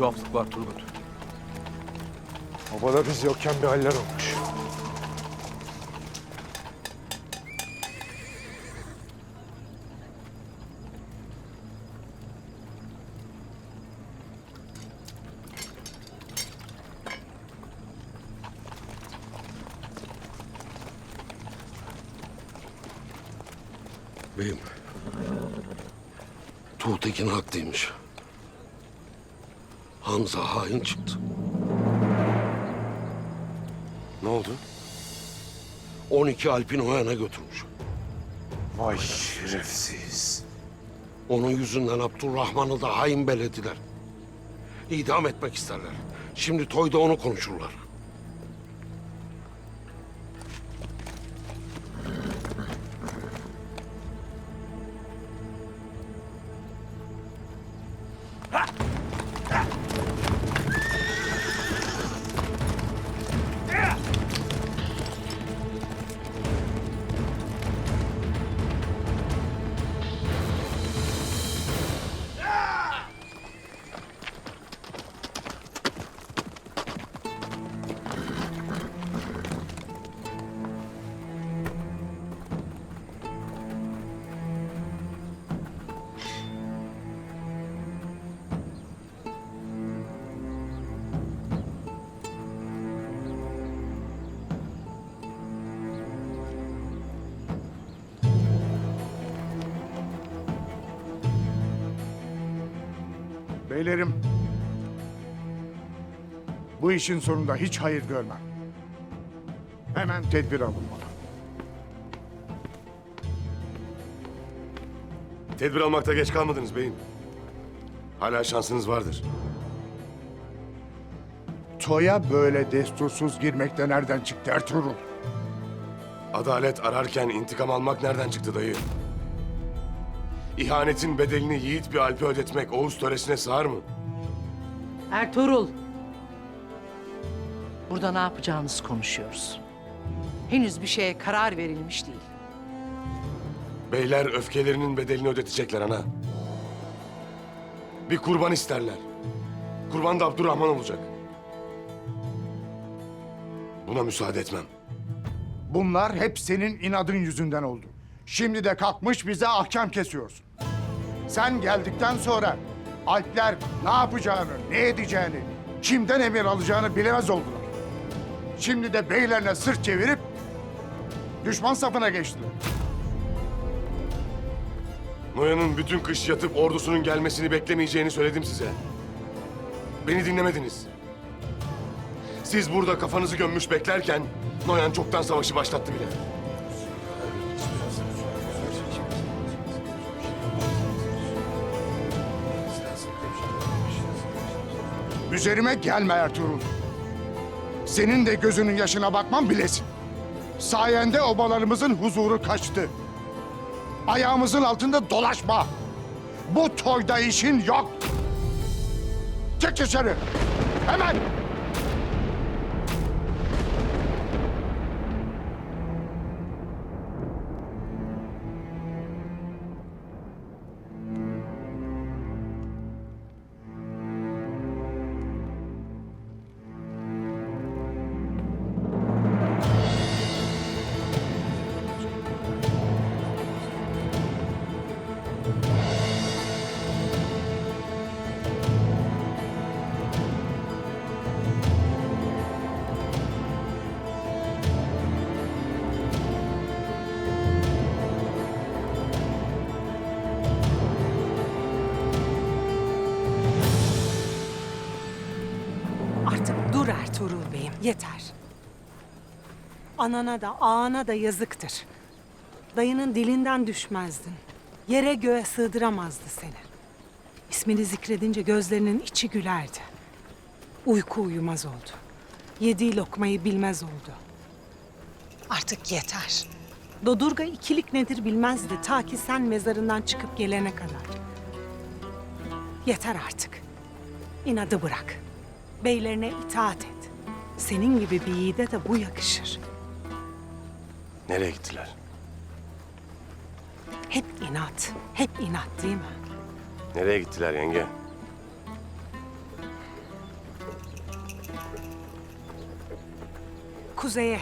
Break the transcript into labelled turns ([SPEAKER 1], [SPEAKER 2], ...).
[SPEAKER 1] tuhaflık var Turgut.
[SPEAKER 2] Obada biz yokken bir haller olmuş.
[SPEAKER 3] Beyim. Tuğtekin haklıymış. Hamza hain çıktı.
[SPEAKER 4] Ne oldu?
[SPEAKER 3] 12 Alp'in o yana götürmüş.
[SPEAKER 2] Vay şerefsiz.
[SPEAKER 3] Onun yüzünden Abdurrahman'ı da hain belediler. İdam etmek isterler. Şimdi toyda onu konuşurlar.
[SPEAKER 5] Beylerim, bu işin sonunda hiç hayır görmem. Hemen tedbir alınmalı.
[SPEAKER 4] Tedbir almakta geç kalmadınız beyim. Hala şansınız vardır.
[SPEAKER 5] Toya böyle destursuz girmekte nereden çıktı Ertuğrul?
[SPEAKER 4] Adalet ararken intikam almak nereden çıktı dayı? İhanetin bedelini yiğit bir Alp'e ödetmek Oğuz töresine sığar mı?
[SPEAKER 6] Ertuğrul. Burada ne yapacağınızı konuşuyoruz. Henüz bir şeye karar verilmiş değil.
[SPEAKER 4] Beyler öfkelerinin bedelini ödetecekler ana. Bir kurban isterler. Kurban da Abdurrahman olacak. Buna müsaade etmem.
[SPEAKER 5] Bunlar hep senin inadın yüzünden oldu. Şimdi de kalkmış bize ahkam kesiyorsun. Sen geldikten sonra Alpler ne yapacağını, ne edeceğini, kimden emir alacağını bilemez oldular. Şimdi de beylerine sırt çevirip düşman safına geçtiler.
[SPEAKER 4] Noyan'ın bütün kış yatıp ordusunun gelmesini beklemeyeceğini söyledim size. Beni dinlemediniz. Siz burada kafanızı gömmüş beklerken Noyan çoktan savaşı başlattı bile.
[SPEAKER 5] Üzerime gelme Ertuğrul. Senin de gözünün yaşına bakmam bilesin. Sayende obalarımızın huzuru kaçtı. Ayağımızın altında dolaşma. Bu toyda işin yok. Çık dışarı. Hemen.
[SPEAKER 7] Dur Ertuğrul Bey'im, yeter. Anana da ağana da yazıktır. Dayının dilinden düşmezdin. Yere göğe sığdıramazdı seni. İsmini zikredince gözlerinin içi gülerdi. Uyku uyumaz oldu. Yediği lokmayı bilmez oldu. Artık yeter. Dodurga ikilik nedir bilmezdi ta ki sen mezarından çıkıp gelene kadar. Yeter artık. İnadı bırak. Beylerine itaat et. Senin gibi bir yiğide de bu yakışır.
[SPEAKER 4] Nereye gittiler?
[SPEAKER 7] Hep inat, hep inat değil mi?
[SPEAKER 4] Nereye gittiler yenge?
[SPEAKER 7] Kuzeye.